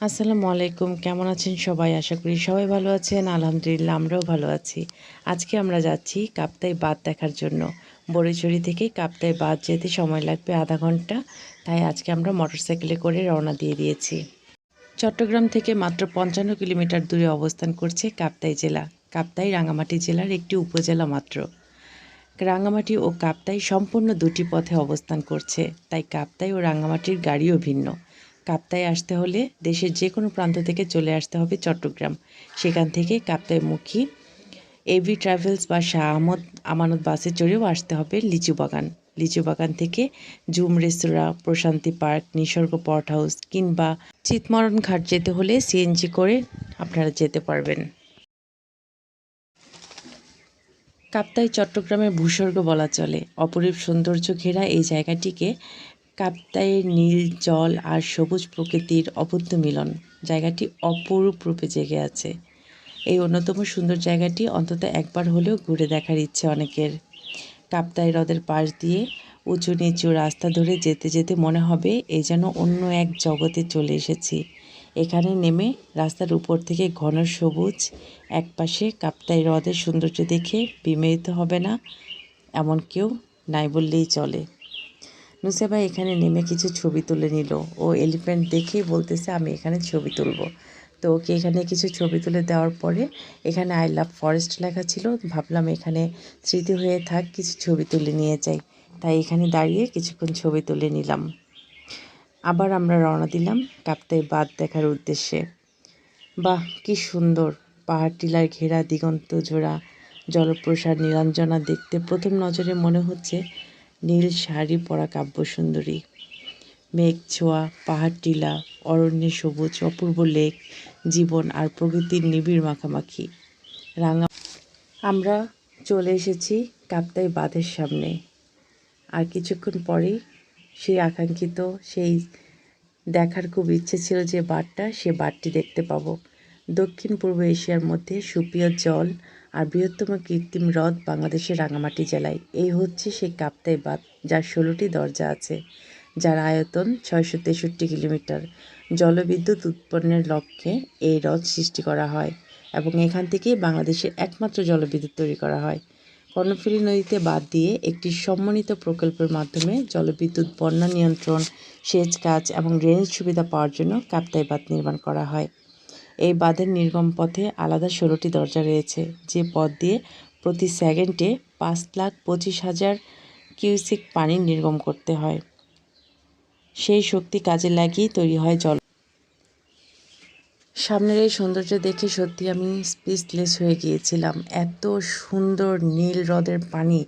আসসালামু আলাইকুম। কেমন আছেন সবাই? আশা করি সবাই ভালো আছেন। আলহামদুলিল্লাহ, আমরাও ভালো আছি। আজকে আমরা যাচ্ছি কাপ্তাই বাঁধ দেখার জন্য। বড়িচড়ি থেকে কাপ্তাই বাঁধ যেতে সময় লাগবে আধা ঘণ্টা। তাই আজকে আমরা মোটরসাইকেলে করে রওনা দিয়ে দিয়েছি। চট্টগ্রাম থেকে মাত্র পঞ্চান্ন কিলোমিটার দূরে অবস্থান করছে কাপ্তাই জেলা। কাপ্তাই রাঙামাটি জেলার একটি উপজেলা মাত্র। রাঙামাটি ও কাপ্তাই সম্পূর্ণ দুটি পথে অবস্থান করছে। তাই কাপ্তাই ও রাঙামাটির গাড়িও ভিন্ন। কাপ্তায় আসতে হলে দেশের যে কোনো প্রান্ত থেকে চলে আসতে হবে চট্টগ্রাম। সেখান থেকে কাপ্তাইমুখী এভি ট্রাভেলস বা শাহ আহমদ আমানত বাসে চড়েও আসতে হবে লিচু বাগান। লিচু বাগান থেকে জুম রেস্তোরাঁ, প্রশান্তি পার্ক, নিসর্গ পট হাউস কিংবা চিতমরণ ঘাট যেতে হলে সিএনজি করে আপনারা যেতে পারবেন। কাপ্তাই চট্টগ্রামের ভূস্বর্গ বলা চলে। অপরূপ সৌন্দর্য ঘেরা এই জায়গাটিকে কাপ্তাইয়ের নীল জল আর সবুজ প্রকৃতির অবদ্ধ মিলন। জায়গাটি অপরূপ রূপে জেগে আছে। এই অন্যতম সুন্দর জায়গাটি অন্তত একবার হলেও ঘুরে দেখার ইচ্ছে অনেকের। কাপ্তাই হ্রদের পাশ দিয়ে উঁচু নিচু রাস্তা ধরে যেতে যেতে মনে হবে এই যেন অন্য এক জগতে চলে এসেছি। এখানে নেমে রাস্তার উপর থেকে ঘন সবুজ একপাশে কাপ্তাই হ্রদের সৌন্দর্য দেখে বিমেরিত হবে না, এমন কেউ নাই বললেই চলে। নুসেবা এখানে নেমে কিছু ছবি তুলে নিল। ও এলিফ্যান্ট দেখেই বলতেছে, আমি এখানে ছবি তুলব। তো ওকে এখানে কিছু ছবি তুলে দেওয়ার পরে এখানে আই লাভ ফরেস্ট লেখা ছিল। ভাবলাম এখানে স্মৃতি হয়ে থাক, কিছু ছবি তুলে নিয়ে যাই। তাই এখানে দাঁড়িয়ে কিছুক্ষণ ছবি তুলে নিলাম। আবার আমরা রওনা দিলাম কাপ্তাই বাদ দেখার উদ্দেশ্যে। বাহ, কি সুন্দর! পাহাড় টিলার ঘেরা, দিগন্ত জোড়া জলপ্রসার নীলাঞ্জনা দেখতে প্রথম নজরে মনে হচ্ছে নীল শাড়ি পরা কাব্যসুন্দরী। মেঘ ছোঁয়া পাহাড় টিলা অরণ্যে সবুজ, অপূর্ব লেক, জীবন আর প্রকৃতির নিবিড় মাখামাখি। রাঙা আমরা চলে এসেছি কাপ্তাই বাঁধের সামনে। আর কিছুক্ষণ পরেই সেই আকাঙ্ক্ষিত, সেই দেখার খুব ইচ্ছে ছিল যে বাঁধটা, সে বাঁধটি দেখতে পাবো। দক্ষিণ পূর্ব এশিয়ার মধ্যে সুপ্রিয় জল আর বৃহত্তম কৃত্রিম হ্রদ বাংলাদেশের রাঙামাটি জেলায়। এই হচ্ছে সেই কাপ্তাই বাঁধ, যার ষোলোটি দরজা আছে, যার আয়তন ছয়শো তেষট্টি কিলোমিটার। জলবিদ্যুৎ উৎপন্নের লক্ষ্যে এই হ্রদ সৃষ্টি করা হয় এবং এখান থেকেই বাংলাদেশের একমাত্র জলবিদ্যুৎ তৈরি করা হয়। কর্ণফুলী নদীতে বাদ দিয়ে একটি সমন্বিত প্রকল্পের মাধ্যমে জলবিদ্যুৎ, বন্যা নিয়ন্ত্রণ, সেচ কাজ এবং ড্রেনেজ সুবিধা পাওয়ার জন্য কাপ্তাই বাঁধ নির্মাণ করা হয়। এই বাঁধের নির্গম পথে আলাদা ষোলোটি দরজা রয়েছে। যে পথ দিয়ে প্রতি সেকেন্ডে পাঁচ লাখ পঁচিশ হাজার কিউসিক পানি নির্গম করতে হয়। সেই শক্তি কাজে লাগিয়ে তৈরি হয় জল। সামনের এই সৌন্দর্য দেখে সত্যি আমি স্পিচলেস হয়ে গিয়েছিলাম। এত সুন্দর নীল হ্রদের পানি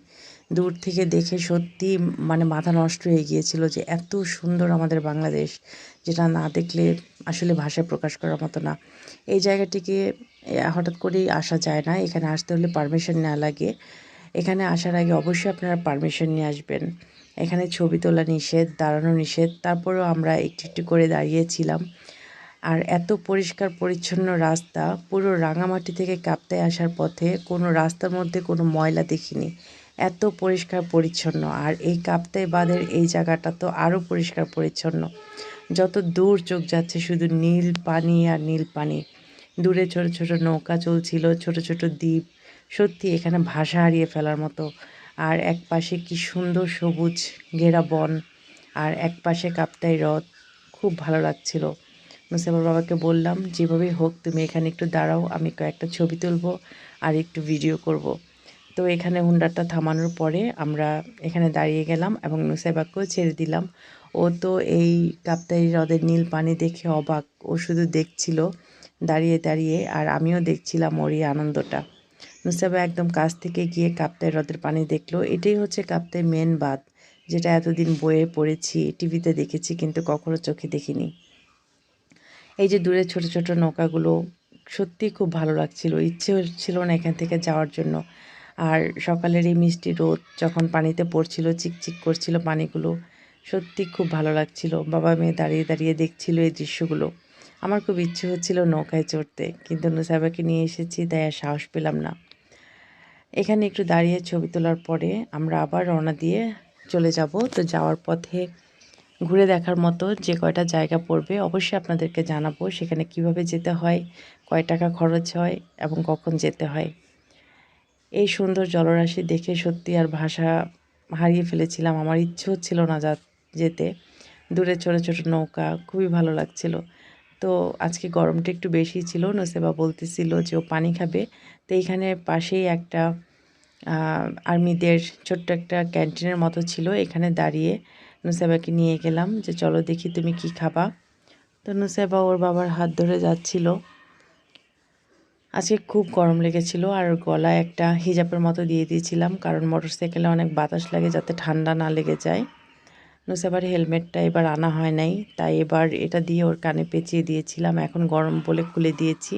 দূর থেকে দেখে সত্যি মানে মাথা নষ্ট হয়ে গিয়েছিল যে এত সুন্দর আমাদের বাংলাদেশ, যেটা না দেখলে আসলে ভাষায় প্রকাশ করার মতো না। এই জায়গাটিকে হঠাৎ করেই আসা যায় না। এখানে আসতে হলে পারমিশন নেওয়া লাগে। এখানে আসার আগে অবশ্যই আপনারা পারমিশন নিয়ে আসবেন। এখানে ছবি তোলা নিষেধ, দাঁড়ানো নিষেধ। তারপরেও আমরা একটু একটু করে দাঁড়িয়েছিলাম। আর এত পরিষ্কার পরিচ্ছন্ন রাস্তা, পুরো রাঙামাটি থেকে কাপ্তায় আসার পথে কোনো রাস্তার মধ্যে কোনো ময়লা দেখিনি। এত পরিষ্কার পরিচ্ছন্ন। আর এই কাপ্তাই বাঁধের এই জায়গাটা তো আরও পরিষ্কার পরিচ্ছন্ন। যত দূর চোখ যাচ্ছে শুধু নীল পানি আর নীল পানি। দূরে ছোট ছোট নৌকা চলছিল, ছোট ছোট দ্বীপ। সত্যি এখানে ভাষা হারিয়ে ফেলার মতো। আর এক পাশে কি সুন্দর সবুজ ঘেরা বন। আর এক পাশে কাপ্তাই হ্রদ। খুব ভালো লাগছিল। মুসাফর বাবাকে বললাম, যেভাবেই হোক, তুমি এখানে একটু দাঁড়াও, আমি কয়েকটা ছবি তুলবো আর একটু ভিডিও করব। তো এখানে হুন্ডারটা থামানোর পরে আমরা এখানে দাঁড়িয়ে গেলাম এবং নুসাইবাকেও ছেড়ে দিলাম। ও তো এই কাপ্তাই হ্রদের নীল পানি দেখে অবাক। ও শুধু দেখছিল দাঁড়িয়ে দাঁড়িয়ে আর আমিও দেখছিলাম ওর এই আনন্দটা। নুসাইবা একদম কাছ থেকে গিয়ে কাপ্তাই হ্রদের পানি দেখল। এটাই হচ্ছে কাপ্তাই মেন বাঁধ, যেটা এতদিন বইয়ে পড়েছি, টিভিতে দেখেছি কিন্তু কখনো চোখে দেখিনি। এই যে দূরে ছোট ছোট নৌকাগুলো সত্যি খুব ভালো লাগছিল। ইচ্ছে ছিল না এখান থেকে যাওয়ার জন্য। আর সকালের এই মিষ্টি রোদ যখন পানিতে পড়ছিল, চিকচিক করছিল পানিগুলো, সত্যি খুব ভালো লাগছিল। বাবা মেয়ে দাঁড়িয়ে দাঁড়িয়ে দেখছিল এই দৃশ্যগুলো। আমার খুব ইচ্ছে হচ্ছিল নৌকায় চড়তে, কিন্তু নুসাইবাকে নিয়ে এসেছি, তাই আর সাহস পেলাম না। এখানে একটু দাঁড়িয়ে ছবি তোলার পরে আমরা আবার রওনা দিয়ে চলে যাব। তো যাওয়ার পথে ঘুরে দেখার মতো যে কয়টা জায়গা পড়বে অবশ্যই আপনাদেরকে জানাব, সেখানে কীভাবে যেতে হয়, কয় টাকা খরচ হয় এবং কখন যেতে হয়। এই সুন্দর জলরাশি দেখে সত্যি আর ভাষা হারিয়ে ফেলেছিলাম। আমার ইচ্ছে হচ্ছিল না যা, যেতে। দূরে ছোটো ছোটো নৌকা, খুবই ভালো লাগছিল। তো আজকে গরমটা একটু বেশি ছিল, নসেবা বলতেছিল যে ও পানি খাবে। তো এইখানে পাশেই একটা আর্মিদের ছোট্ট একটা ক্যান্টিনের মতো ছিল। এখানে দাঁড়িয়ে নুসেবাকে নিয়ে গেলাম যে, চলো দেখি তুমি কি খাবা? তো নুসেবা ওর বাবার হাত ধরে যাচ্ছিল। আজকে খুব গরম লেগেছিল আর গলায় একটা হিজাবের মতো দিয়ে দিয়েছিলাম, কারণ মোটরসাইকেলে অনেক বাতাস লাগে যাতে ঠান্ডা না লেগে যায়। নুসেবার হেলমেটটা এবার আনা হয় নাই, তাই এবার এটা দিয়ে ওর কানে পেঁচিয়ে দিয়েছিলাম, এখন গরম বলে খুলে দিয়েছি।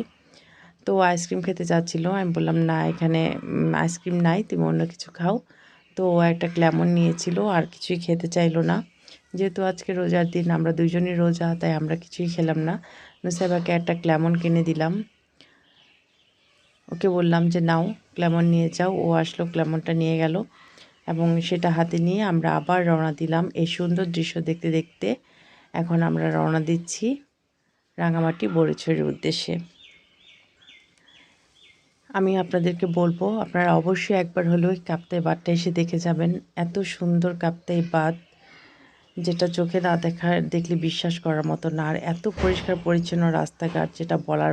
তো আইসক্রিম খেতে চাচ্ছিলো, আমি বললাম, না, এখানে আইসক্রিম নাই, তুমি অন্য কিছু খাও। তো ও একটা ক্ল্যামন নিয়েছিল, আর কিছুই খেতে চাইলো না। যেহেতু আজকে রোজার দিন, আমরা দুজনই রোজা, তাই আমরা কিছুই খেলাম না। নুসাইবাকে একটা ক্ল্যামন কিনে দিলাম। ওকে বললাম যে, নাও ক্ল্যামন নিয়ে যাও। ও আসলো ক্ল্যামনটা নিয়ে গেল এবং সেটা হাতে নিয়ে আমরা আবার রওনা দিলাম এই সুন্দর দৃশ্য দেখতে দেখতে। এখন আমরা রওনা দিচ্ছি রাঙামাটি বড়িছড়ির উদ্দেশ্যে। আমি আপনাদেরকে বলব, আপনারা অবশ্যই একবার হলেও ওই কাপ্তাই বাঁধটা এসে দেখে যাবেন। এত সুন্দর কাপ্তাই বাঁধ, যেটা চোখে না দেখা, দেখলে বিশ্বাস করার মতো না। আর এত পরিষ্কার পরিচ্ছন্ন রাস্তাঘাট, যেটা বলার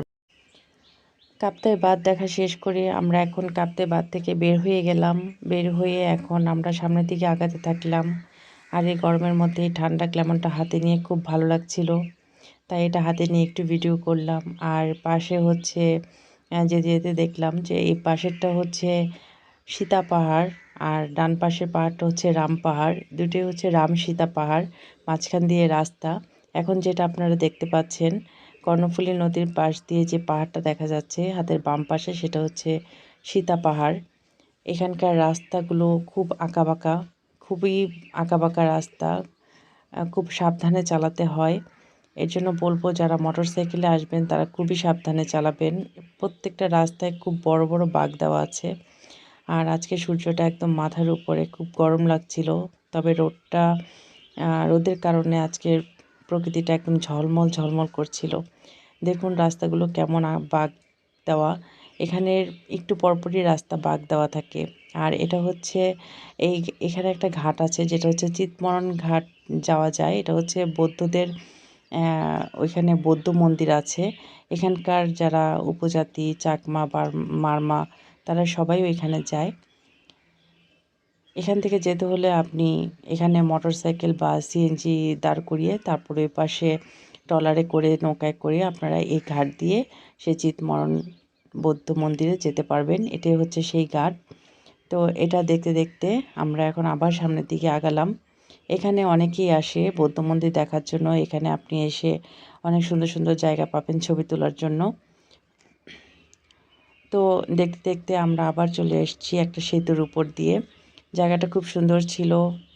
কাপ্তাই বাদ দেখা শেষ করে আমরা এখন কাপ্তাই বাদ থেকে বের হয়ে গেলাম। বের হয়ে এখন আমরা সামনের দিকে আগাতে থাকলাম। আর এই গরমের মধ্যে ঠান্ডা ক্লেমনটা হাতে নিয়ে খুব ভালো লাগছিল। তাই এটা হাতে নিয়ে একটু ভিডিও করলাম। আর পাশে হচ্ছে যেতে যেতে দেখলাম যে এই পাশেরটা হচ্ছে সীতা পাহাড় আর ডান পাশের পাহাড়টা হচ্ছে রাম পাহাড়। দুটোই হচ্ছে রাম সীতা পাহাড়, মাঝখান দিয়ে রাস্তা। এখন যেটা আপনারা দেখতে পাচ্ছেন কর্ণফুলী নদীর পাশ দিয়ে যে পাহাড়টা দেখা যাচ্ছে, হাতের বাম পাশে সেটা হচ্ছে সীতা পাহাড়। এখানকার রাস্তাগুলো খুব আঁকাবাঁকা, খুবই আঁকাবাঁকা রাস্তা খুব সাবধানে চালাতে হয়। এর জন্য বলব, যারা মোটর সাইকেলে আসবেন, তারা খুবই সাবধানে চালাবেন। প্রত্যেকটা রাস্তায় খুব বড় বড় বাঘ দেওয়া আছে। আর আজকে সূর্যটা একদম মাথার উপরে খুব গরম লাগছিল। তবে রোদটা রোদের কারণে আজকের প্রকৃতিটা একদম ঝলমল ঝলমল করছিল। দেখুন রাস্তাগুলো কেমন বাঘ দেওয়া। এখানের একটু পরপরই রাস্তা বাঘ দেওয়া থাকে। আর এটা হচ্ছে এই এখানে একটা ঘাট আছে, যেটা হচ্ছে চিতমরণ ঘাট যাওয়া যায়। এটা হচ্ছে বৌদ্ধদের ওইখানে বৌদ্ধ মন্দির আছে। এখানকার যারা উপজাতি, চাকমা বা মারমা, তারা সবাই ওইখানে যায়। এখান থেকে যেতে হলে আপনি এখানে মোটর সাইকেল বা সিএনজি দাঁড় করিয়ে তারপরে পাশে ট্রলারে করে নৌকায় করে আপনারা এই ঘাট দিয়ে সে চিতমরণ বৌদ্ধ মন্দিরে যেতে পারবেন। এটাই হচ্ছে সেই ঘাট। তো এটা দেখতে দেখতে আমরা এখন আবার সামনের দিকে আগালাম। এখানে অনেকেই আসে বৌদ্ধ মন্দির দেখার জন্য। এখানে আপনি এসে অনেক সুন্দর সুন্দর জায়গা পাবেন ছবি তোলার জন্য। তো দেখতে দেখতে আমরা আবার চলে এসেছি একটা সেতুর উপর দিয়ে। জায়গাটা খুব সুন্দর ছিল।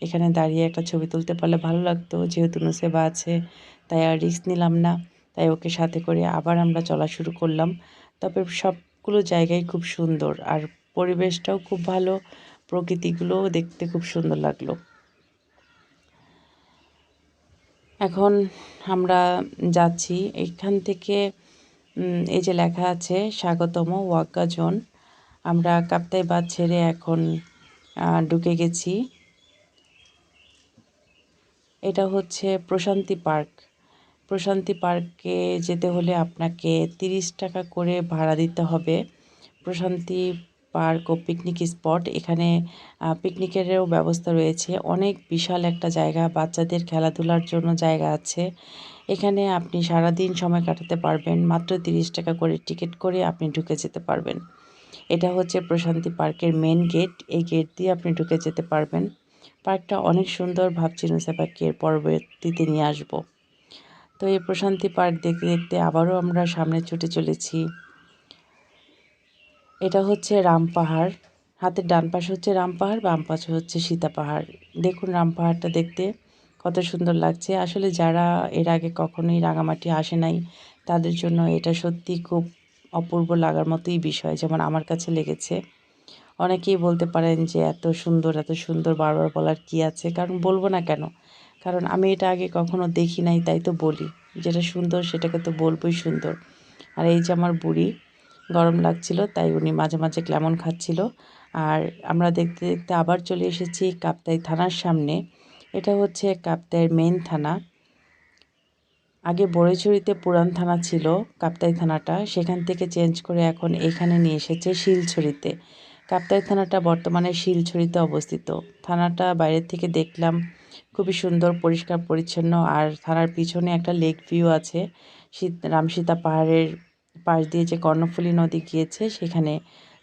এখানে দাঁড়িয়ে একটা ছবি তুলতে পারলে ভালো লাগতো। যেহেতু নুসেবা আছে, তাই আর রিস্ক নিলাম না। তাই ওকে সাথে করে আবার আমরা চলা শুরু করলাম। তবে সবগুলো জায়গায় খুব সুন্দর। আর পরিবেশটাও খুব ভালো। প্রকৃতিগুলোও দেখতে খুব সুন্দর লাগল। এখন আমরা যাচ্ছি। এখান থেকে এই যে লেখা আছে, স্বাগতম ওয়াক্কা জোন আমরা কাপ্তাই বাদ ছেড়ে এখন ঢুকে গেছি। এটা হচ্ছে প্রশান্তি পার্ক। প্রশান্তি পার্কে যেতে হলে আপনাকে তিরিশ টাকা করে ভাড়া দিতে হবে। প্রশান্তি পার্ক ও পিকনিক স্পট, এখানে পিকনিকেরও ব্যবস্থা রয়েছে। অনেক বিশাল একটা জায়গা, বাচ্চাদের খেলাধুলার জন্য জায়গা আছে। এখানে আপনি সারাদিন সময় কাটাতে পারবেন। মাত্র তিরিশ টাকা করে টিকিট করে আপনি ঢুকে যেতে পারবেন। এটা হচ্ছে প্রশান্তি পার্কের মেন গেট এই গেট দিয়ে আপনি ঢুকে যেতে পারবেন। পার্কটা অনেক সুন্দর ভাবছি নুসাপাকে এর পরবর্তীতে নিয়ে আসব। তো এই প্রশান্তি পার্ক দেখতে দেখতে আবারও আমরা সামনে ছুটে চলেছি। এটা হচ্ছে রাম পাহাড়। হাতের ডান পাশে হচ্ছে রাম পাহাড়, বাম পাশে হচ্ছে সীতা পাহাড়। দেখুন রাম পাহাড়টা দেখতে কত সুন্দর লাগছে। আসলে যারা এর আগে কখনোই রাঙামাটি আসে নাই, তাদের জন্য এটা সত্যি খুব অপূর্ব লাগার মতোই বিষয়। যেমন আমার কাছে লেগেছে, অনেকেই বলতে পারেন যে এত সুন্দর এত সুন্দর বারবার বলার কি আছে? কারণ বলব না কেন? কারণ আমি এটা আগে কখনো দেখি নাই, তাই তো বলি। যেটা সুন্দর সেটাকে তো বলবোই সুন্দর। আর এই যে আমার বুড়ি, গরম লাগছিল, তাই উনি মাঝে মাঝে লেমন খাচ্ছিল। আর আমরা দেখতে দেখতে আবার চলে এসেছি কাপ্তাই থানার সামনে। এটা হচ্ছে কাপ্তাইয়ের মেন থানা। আগে বড়ইছড়িতে পুরান থানা ছিল, কাপ্তাই থানাটা। সেখান থেকে চেঞ্জ করে এখন এখানে নিয়ে এসেছে শিলছড়িতে। কাপ্তাই থানাটা বর্তমানে শিলছড়িতে অবস্থিত। থানাটা বাইরের থেকে দেখলাম খুবই সুন্দর, পরিষ্কার, পরিচ্ছন্ন। আর থানার পিছনে একটা লেক ভিউ আছে। শীত, রামসীতা পাহাড়ের পাশ দিয়ে যে কর্ণফুলী নদী গিয়েছে, সেখানে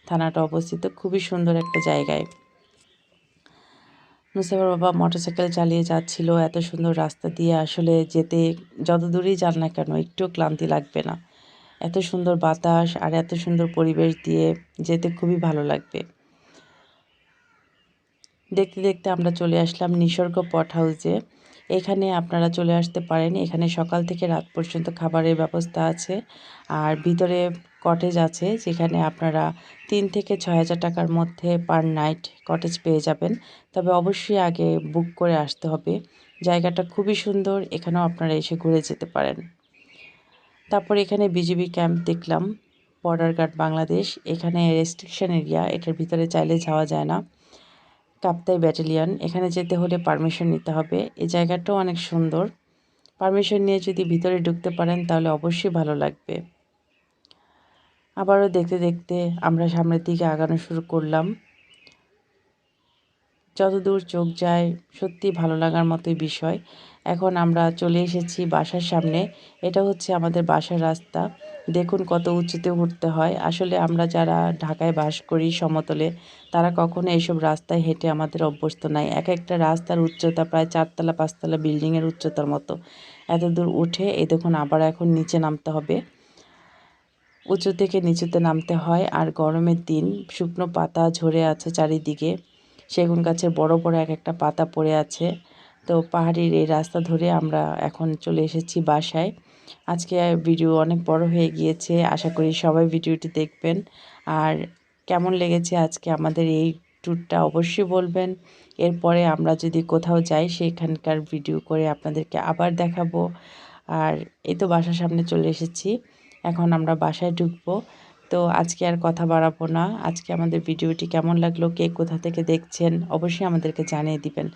থানাটা অবস্থিত। খুবই সুন্দর একটা জায়গায়। মুস্তাফার বাবা মোটরসাইকেল চালিয়ে যাচ্ছিল। এত সুন্দর রাস্তা দিয়ে আসলে যেতে যত দূরেই যান না কেন একটু ক্লান্তি লাগবে না। এত সুন্দর বাতাস আর এত সুন্দর পরিবেশ দিয়ে যেতে খুবই ভালো লাগবে। দেখতে দেখতে আমরা চলে আসলাম নিসর্গ পট হাউসে। এখানে আপনারা চলে আসতে পারেন। এখানে সকাল থেকে রাত পর্যন্ত খাবারের ব্যবস্থা আছে। আর ভিতরে কটেজ আছে, যেখানে আপনারা তিন থেকে ছয় হাজার টাকার মধ্যে পার নাইট কটেজ পেয়ে যাবেন। তবে অবশ্যই আগে বুক করে আসতে হবে। জায়গাটা খুবই সুন্দর, এখানেও আপনারা এসে ঘুরে যেতে পারেন। তারপর এখানে বিজিবি ক্যাম্প দেখলাম বর্ডার গার্ড বাংলাদেশ এখানে রেস্ট্রিকশন এরিয়া এটার ভিতরে চাইলে যাওয়া যায় না। কাপ্তাই ব্যাটালিয়ন এখানে যেতে হলে পারমিশন নিতে হবে। এই জায়গাটাও অনেক সুন্দর। পারমিশন নিয়ে যদি ভিতরে ঢুকতে পারেন, তাহলে অবশ্যই ভালো লাগবে। আবারও দেখতে দেখতে আমরা সামনের দিকে আগানো শুরু করলাম। যতদূর চোখ যায়, সত্যি ভালো লাগার মতোই বিষয়। এখন আমরা চলে এসেছি বাসার সামনে। এটা হচ্ছে আমাদের বাসার রাস্তা। দেখুন কত উঁচুতে উঠতে হয়। আসলে আমরা যারা ঢাকায় বাস করি সমতলে, তারা কখনো এইসব রাস্তায় হেঁটে আমাদের অভ্যস্ত নাই। এক একটা রাস্তার উচ্চতা প্রায় চারতলা, পাঁচতলা, বিল্ডিংয়ের উচ্চতার মতো। এত দূর উঠে এই দেখুন আবার এখন নিচে নামতে হবে। উঁচু থেকে নিচুতে নামতে হয়। আর গরমের দিন শুকনো পাতা ঝরে আছে চারিদিকে। সেগুন গাছের বড় বড় এক একটা পাতা পড়ে আছে। তো পাহাড়ির এই রাস্তা ধরে আমরা এখন চলে এসেছি বাসায়। আজকে ভিডিও অনেক বড় হয়ে গিয়েছে। আশা করি সবাই ভিডিওটি দেখবেন। আর কেমন লেগেছে আজকে আমাদের এই ট্যুরটা অবশ্যই বলবেন। এরপরে আমরা যদি কোথাও যাই, সেখানকার ভিডিও করে আপনাদেরকে আবার দেখাবো। আর এই তো বাসার সামনে চলে এসেছি। এখন আমরা বাসায় ঢুকবো। তো আজকে আর কথা বাড়াবো না। আজকে আমাদের ভিডিওটি কেমন লাগল, কে কোথা থেকে দেখছেন, অবশ্যই আমাদেরকে জানিয়ে দিবেন।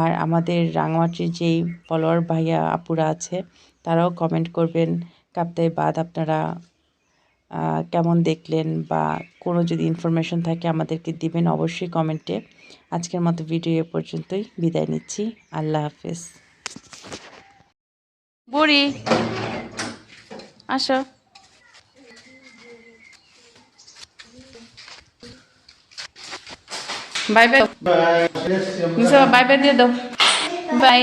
আর আমাদের রাঙামাটির যেই ফলোয়ার ভাইয়া আপুরা আছে, তারাও কমেন্ট করবেন, কাপ্তাই বাদ আপনারা কেমন দেখলেন বা কোনো যদি ইনফরমেশন থাকে আমাদেরকে দিবেন অবশ্যই কমেন্টে আজকের মতো ভিডিও এ পর্যন্তই, বিদায় নিচ্ছি। আল্লাহ হাফেজ। বুড়ি, আসো। Bye bye. বাই বাই দিয়ে দাও। বাই